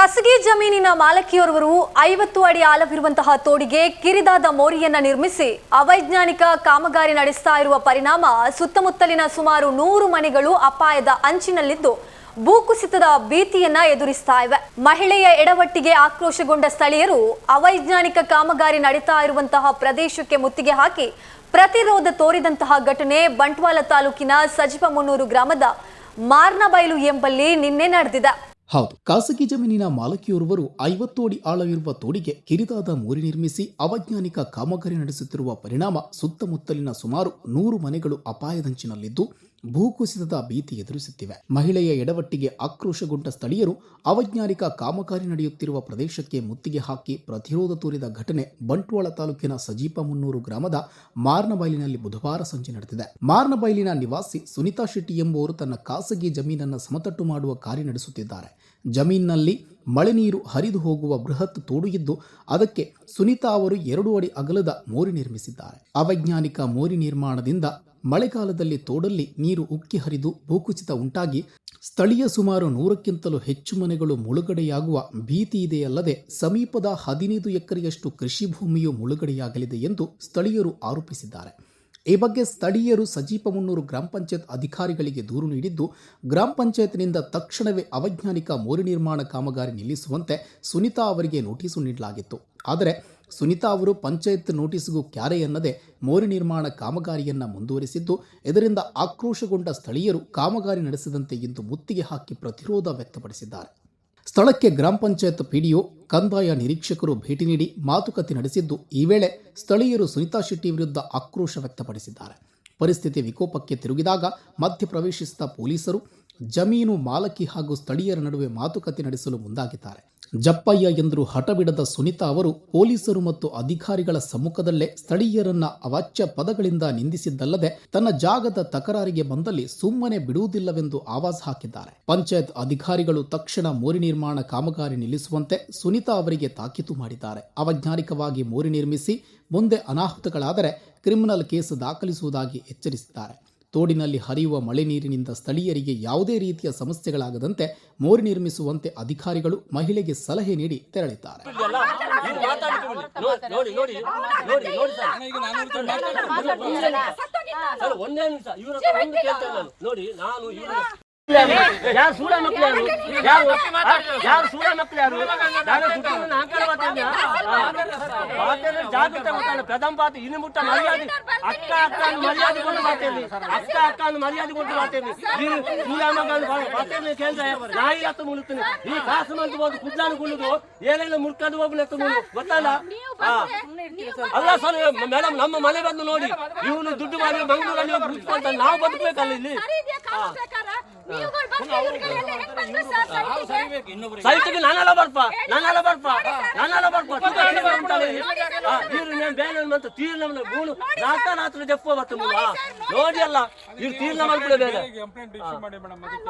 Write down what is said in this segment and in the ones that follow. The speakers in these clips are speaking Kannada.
ಖಾಸಗಿ ಜಮೀನಿನ ಮಾಲಕಿಯೋರ್ವರು ಐವತ್ತು ಅಡಿ ಆಳವಿರುವಂತಹ ತೋಡಿಗೆ ಕಿರಿದಾದ ಮೋರಿಯನ್ನ ನಿರ್ಮಿಸಿ ಅವೈಜ್ಞಾನಿಕ ಕಾಮಗಾರಿ ನಡೆಸ್ತಾ ಇರುವ ಪರಿಣಾಮ ಸುತ್ತಮುತ್ತಲಿನ ಸುಮಾರು ನೂರು ಮನೆಗಳು ಅಪಾಯದ ಅಂಚಿನಲ್ಲಿದ್ದು ಭೂಕುಸಿತದ ಭೀತಿಯನ್ನ ಎದುರಿಸ್ತಾ ಇವೆ. ಮಹಿಳೆಯ ಎಡವಟ್ಟಿಗೆ ಆಕ್ರೋಶಗೊಂಡ ಸ್ಥಳೀಯರು ಅವೈಜ್ಞಾನಿಕ ಕಾಮಗಾರಿ ನಡೀತಾ ಇರುವಂತಹ ಪ್ರದೇಶಕ್ಕೆ ಮುತ್ತಿಗೆ ಹಾಕಿ ಪ್ರತಿರೋಧ ತೋರಿದಂತಹ ಘಟನೆ ಬಂಟ್ವಾಳ ತಾಲೂಕಿನ ಸಜಿಪಮುನ್ನೂರು ಗ್ರಾಮದ ಮಾರ್ನಬೈಲು ಎಂಬಲ್ಲಿ ನಿನ್ನೆ ನಡೆದಿದೆ. ಹೌದು. ಖಾಸಗಿ ಜಮೀನಿನ ಮಾಲಕಿಯೋರ್ವರು ಐವತ್ತು ಅಡಿ ಆಳವಿರುವ ತೋಡಿಗೆ ಕಿರಿದಾದ ಮೂರಿ ನಿರ್ಮಿಸಿ ಅವೈಜ್ಞಾನಿಕ ಕಾಮಗಾರಿ ನಡೆಸುತ್ತಿರುವ ಪರಿಣಾಮ ಸುತ್ತಮುತ್ತಲಿನ ಸುಮಾರು ನೂರು ಮನೆಗಳು ಅಪಾಯದಂಚಿನಲ್ಲಿದ್ದು ಭೂಕುಸಿತದ ಭೀತಿ ಎದುರಿಸುತ್ತಿವೆ. ಮಹಿಳೆಯ ಎಡವಟ್ಟಿಗೆ ಆಕ್ರೋಶಗೊಂಡ ಸ್ಥಳೀಯರು ಅವೈಜ್ಞಾನಿಕ ಕಾಮಗಾರಿ ನಡೆಯುತ್ತಿರುವ ಪ್ರದೇಶಕ್ಕೆ ಮುತ್ತಿಗೆ ಹಾಕಿ ಪ್ರತಿರೋಧ ತೋರಿದ ಘಟನೆ ಬಂಟ್ವಾಳ ತಾಲೂಕಿನ ಸಜೀಪ ಮುನ್ನೂರು ಗ್ರಾಮದ ಮಾರ್ನಬೈಲಿನಲ್ಲಿ ಬುಧವಾರ ಸಂಜೆ ನಡೆದಿದೆ. ಮಾರ್ನಬೈಲಿನ ನಿವಾಸಿ ಸುನಿತಾ ಶೆಟ್ಟಿ ಎಂಬುವರು ತನ್ನ ಖಾಸಗಿ ಜಮೀನನ್ನು ಸಮತಟ್ಟು ಮಾಡುವ ಕಾರ್ಯ ನಡೆಸುತ್ತಿದ್ದಾರೆ. ಜಮೀನಿನಲ್ಲಿ ಮಳೆ ನೀರು ಹರಿದು ಹೋಗುವ ಬೃಹತ್ ತೋಡು ಇದ್ದು, ಅದಕ್ಕೆ ಸುನಿತಾ ಅವರು ಎರಡು ಅಡಿ ಅಗಲದ ಮೋರಿ ನಿರ್ಮಿಸಿದ್ದಾರೆ. ಅವೈಜ್ಞಾನಿಕ ಮೋರಿ ನಿರ್ಮಾಣದಿಂದ ಮಳೆಗಾಲದಲ್ಲಿ ತೋಡಲ್ಲಿ ನೀರು ಉಕ್ಕಿ ಹರಿದು ಭೂಕುಸಿತ ಉಂಟಾಗಿ ಸ್ಥಳೀಯ ಸುಮಾರು ನೂರಕ್ಕಿಂತಲೂ ಹೆಚ್ಚು ಮನೆಗಳು ಮುಳುಗಡೆಯಾಗುವ ಭೀತಿ ಇದೆಯಲ್ಲದೆ ಸಮೀಪದ ಹದಿನೈದು ಎಕರೆಯಷ್ಟು ಕೃಷಿ ಭೂಮಿಯು ಮುಳುಗಡೆಯಾಗಲಿದೆ ಎಂದು ಸ್ಥಳೀಯರು ಆರೋಪಿಸಿದ್ದಾರೆ. ಈ ಬಗ್ಗೆ ಸ್ಥಳೀಯರು ಸಜೀಪ ಮುನ್ನೂರು ಗ್ರಾಮ ಪಂಚಾಯತ್ ಅಧಿಕಾರಿಗಳಿಗೆ ದೂರು ನೀಡಿದ್ದು, ಗ್ರಾಮ ಪಂಚಾಯತ್ನಿಂದ ತಕ್ಷಣವೇ ಅವೈಜ್ಞಾನಿಕ ಮೋರಿ ನಿರ್ಮಾಣ ಕಾಮಗಾರಿ ನಿಲ್ಲಿಸುವಂತೆ ಸುನಿತಾ ಅವರಿಗೆ ನೋಟಿಸು ನೀಡಲಾಗಿತ್ತು. ಆದರೆ ಸುನಿತಾ ಅವರು ಪಂಚಾಯತ್ ನೋಟಿಸ್ಗೂ ಕ್ಯಾರೆ ಎನ್ನದೆ ಮೋರಿ ನಿರ್ಮಾಣ ಕಾಮಗಾರಿಯನ್ನು ಮುಂದುವರಿಸಿದ್ದು, ಇದರಿಂದ ಆಕ್ರೋಶಗೊಂಡ ಸ್ಥಳೀಯರು ಕಾಮಗಾರಿ ನಡೆಸದಂತೆ ಇಂದು ಮುತ್ತಿಗೆ ಹಾಕಿ ಪ್ರತಿರೋಧ ವ್ಯಕ್ತಪಡಿಸಿದ್ದಾರೆ. ಸ್ಥಳಕ್ಕೆ ಗ್ರಾಮ ಪಂಚಾಯತ್ ಪಿಡಿಒ, ಕಂದಾಯ ನಿರೀಕ್ಷಕರು ಭೇಟಿ ನೀಡಿ ಮಾತುಕತೆ ನಡೆಸಿದ್ದು, ಈ ವೇಳೆ ಸ್ಥಳೀಯರು ಸುನಿತಾ ಶೆಟ್ಟಿ ವಿರುದ್ಧ ಆಕ್ರೋಶ ವ್ಯಕ್ತಪಡಿಸಿದ್ದಾರೆ. ಪರಿಸ್ಥಿತಿ ವಿಕೋಪಕ್ಕೆ ತಿರುಗಿದಾಗ ಮಧ್ಯಪ್ರವೇಶಿಸಿದ ಪೊಲೀಸರು ಜಮೀನು ಮಾಲಕಿ ಹಾಗೂ ಸ್ಥಳೀಯರ ನಡುವೆ ಮಾತುಕತೆ ನಡೆಸಲು ಮುಂದಾಗಿದ್ದಾರೆ. ಜಪ್ಪಯ್ಯ ಎಂದು ಹಠಬಿಡದ ಸುನಿತಾ ಅವರು ಪೊಲೀಸರು ಮತ್ತು ಅಧಿಕಾರಿಗಳ ಸಮ್ಮುಖದಲ್ಲೇ ಸ್ಥಳೀಯರನ್ನ ಅವಾಚ್ಯ ಪದಗಳಿಂದ ನಿಂದಿಸಿದ್ದಲ್ಲದೆ ತನ್ನ ಜಾಗದ ತಕರಾರಿಗೆ ಬಂದಲ್ಲಿ ಸುಮ್ಮನೆ ಬಿಡುವುದಿಲ್ಲವೆಂದು ಆವಾಜ್ ಹಾಕಿದ್ದಾರೆ. ಪಂಚಾಯತ್ ಅಧಿಕಾರಿಗಳು ತಕ್ಷಣ ಮೋರಿ ನಿರ್ಮಾಣ ಕಾಮಗಾರಿ ನಿಲ್ಲಿಸುವಂತೆ ಸುನಿತಾ ಅವರಿಗೆ ತಾಕೀತು ಮಾಡಿದ್ದಾರೆ. ಅವೈಜ್ಞಾನಿಕವಾಗಿ ಮೋರಿ ನಿರ್ಮಿಸಿ ಮುಂದೆ ಅನಾಹುತಗಳಾದರೆ ಕ್ರಿಮಿನಲ್ ಕೇಸ್ ದಾಖಲಿಸುವುದಾಗಿ ಎಚ್ಚರಿಸಿದ್ದಾರೆ. ತೋಡಿನಲ್ಲಿ ಹರಿಯುವ ಮಳೆ ನೀರಿನಿಂದ ಸ್ಥಳೀಯರಿಗೆ ಯಾವುದೇ ರೀತಿಯ ಸಮಸ್ಯೆಗಳಾಗದಂತೆ ಮೋರಿ ನಿರ್ಮಿಸುವಂತೆ ಅಧಿಕಾರಿಗಳು ಮಹಿಳೆಗೆ ಸಲಹೆ ನೀಡಿ ತೆರಳಿದ್ದಾರೆ ನೋಡಿ ನೋಡಿ ನೋಡಿ ನೋಡಿ ಸರ್ ಸರ್ ಒಂದೇ ನಿಮಿಷ ಇವ್ರ ಹತ್ರ ಒಂದು ನಾನು ನೋಡಿ ನಾನು ಇವ್ರ ಯಾರು ಸೂಳ ಮಕ್ಳು ಯಾರು ಯಾರು ಯಾರು ಸೂಳ ಮಕ್ಳು ಯಾರು ನಾನು ಸುತ್ತಲಿನ ಅಂಕಲ್ ಮಾತಾಡ್ದೆ. ಆ, ಮಾತಾಡಿದ್ರೆ ಜಾಗ್ರತೆ ಮಾತಾಡ ಪ್ರಥಮ ಪಾತ ಇನ್ನು ಮುಟ್ಟ ಮರ್ಯಾದೆ ಅಕ್ಕ ಅಕ್ಕ ಮರ್ಯಾದೆ ಕೊಟ್ಟು ಮಾತಾಡಿ ಅಕ್ಕ ಅಕ್ಕ ಮರ್ಯಾದೆ ಕೊಟ್ಟು ಮಾತಾಡಿ ನೀನು ಸೂಳ ಮಕ್ಕಳು ಮಾತಾಡಿ ಕೇಂದ್ರ ನಾಯಿ ಹತ್ತು ಮುಳುತ್ತೀನಿ ಈ ಕಾಸು ಮಂತು ಬಂದು ಕುದ್ದಾನು ಕುಳ್ಳುದು ಏನೇನು ಮುಡ್ಕೊಂಡು ಹೋಗ್ಲಿ ಎತ್ತು ಮುಳ್ಳು ಗೊತ್ತಲ್ಲ. ಅಲ್ಲ ಸರ್ ಮೇಡಮ್ ನಮ್ಮ ಮನೆ ಬಂದು ನೋಡಿ ಇವನು ದುಡ್ಡು ಮಾಡಿ ಮಂಗಳೂರಲ್ಲಿ ಹೋಗಿ ಮುಚ್ಕೊಳ್ತಾನೆ ನಾವು ಬದುಕಬೇಕಲ್ಲ ಇಲ್ಲಿ ಸೈಟಿಗೆ? ನಾನೆಲ್ಲ ಬರ್ಪ ನಾನೆಲ್ಲ ಬರ್ಪ ನಾನೆಲ್ಲ ಬರ್ಪ ತೀರು ನೇಮ್ ಬೇನೆ ಅಂತ ತೀರ್ ನಮ್ನ ಗೂಳು ನಾತ್ರ ನಾತ್ರ ಜಪ್ಪ ಬರ್ತ ನೋಡಿ ಅಲ್ಲ ಇವ್ರು ತೀರ್ ಮಲ್ಪಡೆ ಬೇರೆ ಕಂಪ್ಲೇಂಟ್ ಇಶ್ಯೂ ಮಾಡಿ ಮೇಡಮ್ ಅದಕ್ಕೆ.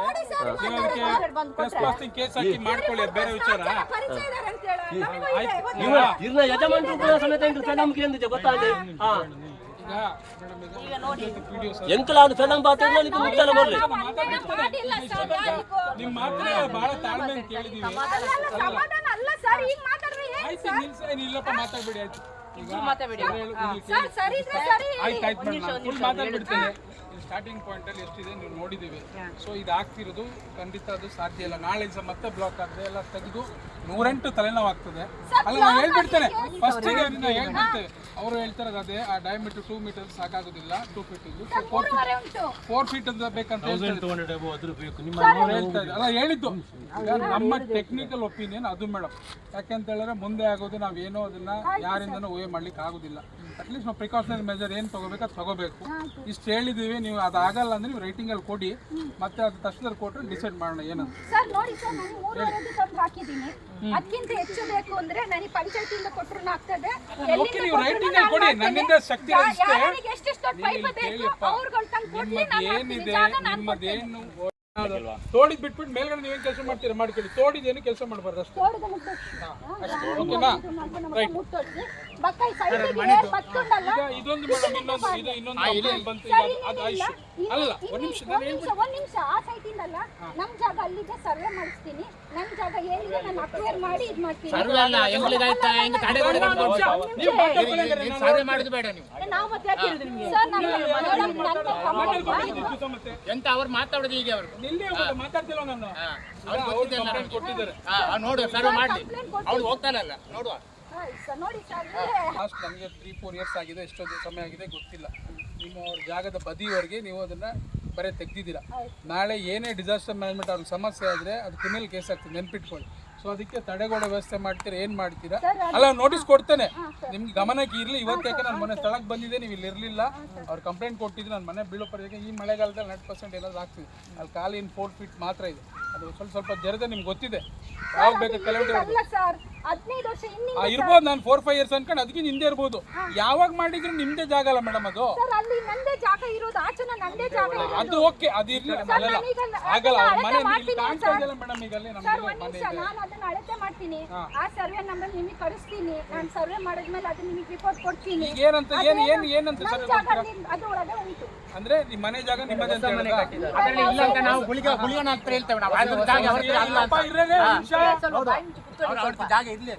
ನೀವು ಕೇಸ್ ಹಾಕಿ ಮಾಡ್ಕೊಳ್ಳಿ ಬೇರೆ ವಿಚಾರ. ಆಯ್ತು. ಇವ ಇವ್ರನ್ನ ಯಜಮಾನ್ರು ಕೂಡ ಸಮೇತ ಕೇಂದ್ರ ಗೊತ್ತಾದೆ ಹಾ. ವಿಡಿಯೋ ಎಂಕಲಾದ ಫಿಲಂ ಪಾತ್ರ ಮುಟ್ಟಲ್ಲ ಬರ್ಲಿ. ನಿಮ್ಮ ಮಾತ್ರ ಬಹಳ ತಾಳ್ಮೆ ಅಂತ ಕೇಳಿದೀವಿ. ಆಯ್ತು ನಿಲ್ಸ ಏನ್ ಇಲ್ಲಪ್ಪ ಮಾತಾಡ್ಬೇಡಿ ಆಯ್ತು. ಆಯ್ತು ಆಯ್ತು ಮೇಡಮ್ ನಾನು ಫುಲ್ ಮಾತಾಡ್ಬಿಡ್ತೇನೆ. ಸ್ಟಾರ್ಟಿಂಗ್ ಪಾಯಿಂಟ್ ಅಲ್ಲಿ ಎಷ್ಟಿದೆ ನೀವು ನೋಡಿದ್ದೀವಿ. ಸೊ ಇದು ಆಗ್ತಿರೋದು ಖಂಡಿತ ಅದು ಸಾಧ್ಯ ಇಲ್ಲ. ನಾಳೆ ಸಹ ಮತ್ತೆ ಬ್ಲಾಕ್ ಆಗದೆ ಎಲ್ಲ ತೆಗೆದು ನೂರೆಂಟು ತಲೆನೋವಾಗ್ತದೆ. ಅಲ್ಲ ನಾವು ಹೇಳ್ಬಿಡ್ತೇನೆ. ಫಸ್ಟ್ ಅದನ್ನ ಹೇಳ್ಬಿಡ್ತೇವೆ ಅವರು ಹೇಳ್ತಾರೆ ಅದೇ ಆ ಡಯಾಮೀಟರ್ ಟೂ ಮೀಟರ್ ಸಾಕಾಗೋದಿಲ್ಲ ಟೂ ಫೀಟ್ ಇದು ಫೋರ್ ಫೀಟ್ ಫೋರ್ ಫೀಟ್ ಅಂತ ಬೇಕಂತ ಹೇಳ್ತಾ. ಅಲ್ಲ ಹೇಳಿದ್ದು. ನಮ್ಮ ಟೆಕ್ನಿಕಲ್ ಒಪಿನಿಯನ್ ಅದು ಮೇಡಮ್ ಯಾಕೆಂತ ಹೇಳಿದ್ರೆ ಮುಂದೆ ಆಗೋದು ನಾವೇನೋ ಅದನ್ನ ಯಾರಿಂದನೂ ಊಹೆ ಮಾಡ್ಲಿಕ್ಕೆ ಆಗೋದಿಲ್ಲ. ಅಟ್ಲೀಸ್ಟ್ ನಾವು ಪ್ರಿಕಾಷನರಿ ಮೆಜರ್ ಏನು ತಗೋಬೇಕು ಅದು ತಗೋಬೇಕು. ಇಷ್ಟು ಹೇಳಿದೀವಿ ನೀವು ಅದು ಆಗಲ್ಲ ಅಂದ್ರೆ ನೀವು ರೈಟಿಂಗ್ ಅಲ್ಲಿ ಕೊಡಿ. ಮತ್ತೆ ಅದು ತಕ್ಷಣ ಕೊಟ್ಟರೆ ಡಿಸೈಡ್ ಮಾಡೋಣ ಏನಂತ. ಸರ್ ನೋಡಿ ಸರ್ ನಾನು ಮೂರುವರೆದು ತಂದು ಹಾಕಿದ್ದೀನಿ. ಅದಕ್ಕಿಂತ ಹೆಚ್ಚು ಬೇಕು ಅಂದ್ರೆ ನನಗೆ ಪಂಚಾಯತಿಯಿಂದ ಕೊಟ್ಟರು ಆಗ್ತದೆ. ಓಕೆ ನೀವು ರೈಟಿಂಗ್ ಅಲ್ಲಿ ಕೊಡಿ. ನನ್ನಿಂದ ಶಕ್ತಿ ಯಾರಿಗೆ ಎಷ್ಟೆಷ್ಟು ಪೈಪ್ ಬೇಕು ಅವ್ರುಗಳು ತಂದು ಕೊಡ್ಲಿ ನಾನು ಏನಿದೆ. ನಿಮ್ಮದೇನು ತೋಡಿದ್ ಬಿಟ್ಬಿಟ್ಟು ಮೇಲ್ಗಡೆ ನೀವೇನು ಕೆಲಸ ಮಾಡ್ತೀರಾ? ಮಾಡ್ಕೊಳ್ಳಿ ತೋಡಿದೇನು ಕೆಲಸ ಮಾಡಬಾರ್ದು? ಅಷ್ಟೇ. ಓಕೆನಾ? ರೈಟ್. ನಮ್ಮ- ನಮ್ಮ ಇದೊಂದು ಮೇಡಮ್ ಇನ್ನೊಂದು ಇದು ಇನ್ನೊಂದು ಕಂಪ್ಲೇಂಟ್ ಬಂತು. ಈಗ ಅದು- ಅದು ಅಲ್ಲ ಒಂದ್ ನಿಮಿಷ ನಾನು ಒಂದ್ ನಿಮಿಷ ಆ ಸೈಟ್ ಇಂದಲ್ಲ. ನಮ್ ಜಾಗ ಅಲ್ಲಿಗೆ ಸರ್ವೆ ಮಾಡಿಸ್ತೀನಿ. ನನ್ ಜಾಗ ಏನಿದೆ ನಾನು ಅಕ್ವೇರ್ ಮಾಡಿ ಇದ್ ಮಾಡ್ತೀನಿ. ನೀವು ಮಾತಾಡ್ಕೊಳ್ಳಿ ಸರ್ವೆ ಮಾಡಿದ್ ಬೇಡ ನೀವು. ಸರ್ ನಾನು ಮೇಡಮ್ ನನ್ನ ಹೇಳ್ಬಿಟ್ಟು ಎಂತ ಅವ್ರು ಮಾತಾಡೋದು ಈಗ ಅವರು? ಸರ್ವೆ ಮಾಡ್ಲಿ. ಹೋಗ್ತಾನಲ್ಲ ನೋಡುವ. ನೋಡಿ ಲಾಸ್ಟ್ ನನಗೆ ತ್ರೀ ಫೋರ್ ಇಯರ್ಸ್ ಆಗಿದೆ ಎಷ್ಟೊಂದು ಸಮಯ ಆಗಿದೆ ಗೊತ್ತಿಲ್ಲ. ನಿಮ್ಮ ಅವ್ರ ಜಾಗದ ಬದಿಯವರೆಗೆ ನೀವು ಅದನ್ನ ಬರೀ ತೆಗ್ದಿದ್ದೀರಾ. ನಾಳೆ ಏನೇ ಡಿಸಾಸ್ಟರ್ ಮ್ಯಾನೇಜ್ಮೆಂಟ್ ಅವ್ರಿಗೆ ಸಮಸ್ಯೆ ಆದರೆ ಅದು ಕ್ರಿಮಿನಲ್ ಕೇಸ್ ಆಗ್ತದೆ ನೆನ್ಪಿಟ್ಕೊಳ್ಳಿ. ಸೊ ಅದಕ್ಕೆ ತಡೆಗೋಡೆ ವ್ಯವಸ್ಥೆ ಮಾಡ್ತೀರಾ ಏನು ಮಾಡ್ತೀರಾ? ಅಲ್ಲ ನೋಟಿಸ್ ಕೊಡ್ತೇನೆ. ನಿಮ್ಗೆ ಗಮನಕ್ಕೆ ಇರಲಿ ಇವತ್ತೇಕೆ ನಾನು ಮನೆ ಸ್ಥಳಕ್ಕೆ ಬಂದಿದ್ದೆ ನೀವು ಇಲ್ಲಿ ಇರಲಿಲ್ಲ. ಅವ್ರು ಕಂಪ್ಲೇಂಟ್ ಕೊಟ್ಟಿದ್ದು ನಾನು ಮನೆ ಬೀಳೋ ಈ ಮಳೆಗಾಲದಲ್ಲಿ ಹಂಡ್ರೆಡ್ ಪರ್ಸೆಂಟ್ ಏನಾದ್ರು ಆಗ್ತಿದೆ. ಅಲ್ಲಿ ಖಾಲಿ ಇನ್ ಫೋರ್ ಫೀಟ್ ಮಾತ್ರ ಇದೆ. ಅದು ಸ್ವಲ್ಪ ಸ್ವಲ್ಪ ಜರದೆ ನಿಮ್ಗೆ ಗೊತ್ತಿದೆ. ಯಾವಾಗ ಬೇಕು ಇರ್ಬೋದು ನಾನು ಫೋರ್ ಫೈವ್ ಇಯರ್ಸ್ ಅನ್ಕೊಂಡು ಅದಕ್ಕೆ ಹಿಂದೆ ಇರ್ಬೋದು. ಯಾವಾಗ ಮಾಡಿದ್ರು ನಿಮ್ದೇ ಜಾಗ ಅಲ್ಲ ಮೇಡಮ್ ಅದು? ಅದು ಓಕೆ ಅದು ಇರ್ಲಿ. ಅಲ್ಲಲ್ಲ ಆಗಲ್ಲ ಅವ್ರ ಮನೆ ಇಲ್ಲಿ ಮಾಡ್ತೀನಿ ಕಾಣ್ತಾ ಸರ್. ಇದೆಯಲ್ಲ ಮೇಡಮ್ ಈಗ ಅಲ್ಲಿ ಸರ್ ಒಂದ್ ನಿಮಿಷ ನಾನು ಅದನ್ನ ಅಳತೆ ಮಾಡ್ತೀನಿ. ಆ ಸರ್ವೆ ನಂಬರ್ ನಿಮಗೆ ಕಳಿಸ್ತೀನಿ. ನಾನು ಸರ್ವೆ ಮಾಡಿದ್ಮೇಲೆ ಅದು ನಿಮಗೆ ರಿಪೋರ್ಟ್ ಕೊಡ್ತೀನಿ. ಈಗ ಏನಂತ ಏನ್ ಏನ್ ಏನಂತ ಸರ್ ಅದು ಉಂಟು ಅಂದ್ರೆ ನಿಮ್ಮ ಮನೆ ಜಾಗ ನಿಮ್ಮದೇ ಅಂತ? ಅದ್ರಲ್ಲಿ ಇಲ್ಲ ಅಂತ ನಾವು ಗುಳಿಗೆ ಗುಳಿಗನ ಅಂತ ಹೇಳ್ತೇವೆ ನಾವು. ಅದು ಜಾಗ ಅವ್ರ ಅಲ್ಲ ಅಂತ. ಅಪ್ಪ, ನಿಮಿಷ. ಅವ್ರ ಅವ್ರ ಜಾಗ ಇರ್ಲಿ.